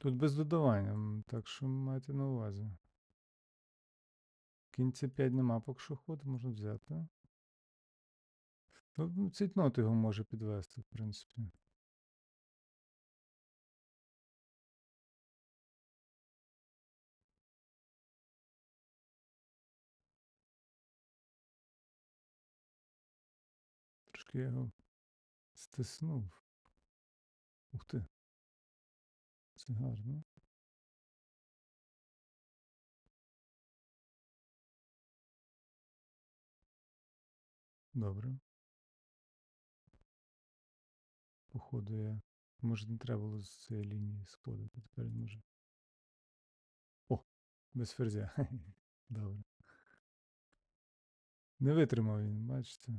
Тут без додавання, так що майте на увазі. Кінь c5 нема поки що ходу, можна взяти. Ну, цітнот його може підвести, в принципі. Трошки я його стиснув. Ух ти. Це гарно. Добре. Походу я. Може не треба було з цієї лінії сходити. Тепер він може. О! Без ферзя. Добре. Не витримав він, бачите.